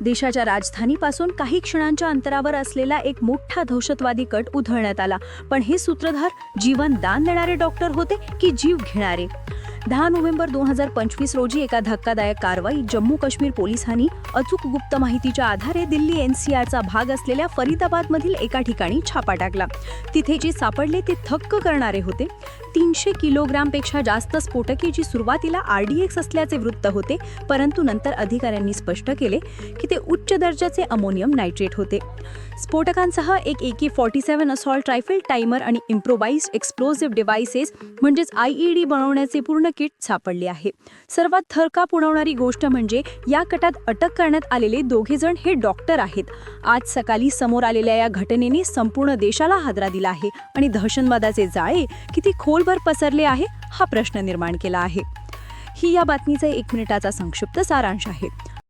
देशाच्या राजधानीपासून काही क्षणांच्या अंतरावर असलेला एक मोठा दहशतवादी कट उधळण्यात आला. पण हे सूत्रधार जीवन दान देणारे डॉक्टर होते की जीव घेणारे? दहा नोव्हेंबर दोन हजार पंचवीस रोजी एका धक्कादायक कारवाई जम्मू काश्मीर पोलिसांनी अचूक गुप्त माहितीच्या आधारे दिल्ली एनसीआरचा भाग असलेल्या फरीदाबादमधील एका ठिकाणी छापा टाकला. तिथे जे सापडले ते थक्क करणारे होते. तीनशे किलोग्रामपेक्षा जास्त स्फोटके जी सुरुवातीला एक्स असल्याचे वृत्त होते परंतु नंतर अधिकाऱ्यांनी स्पष्ट केले की ते उच्च दर्जाचे अमोनियम नायट्रेट होते. स्फोटकांसह एक A K forty seven assault rifle timer आणि इम्प्रोवाइज एक्सप्लोझिव्ह डिव्हायसेस म्हणजेच आय ई डी बनवण्याचे पूर्ण किट सापडले आहे. सर्वात थरकाप उडवणारी गोष्ट म्हणजे या कटात अटक करण्यात आलेले दोघे जण हे डॉक्टर आहेत. आज सकाळी समोर आलेल्या या घटनेने संपूर्ण देशाला हादरा दिला आहे आणि दहशतवादाचे जाळे किती खोल खोलभर पसरले आहे हा प्रश्न निर्माण केला आहे. ही या बातमीचा एक मिनिटाचा संक्षिप्त सारांश आहे.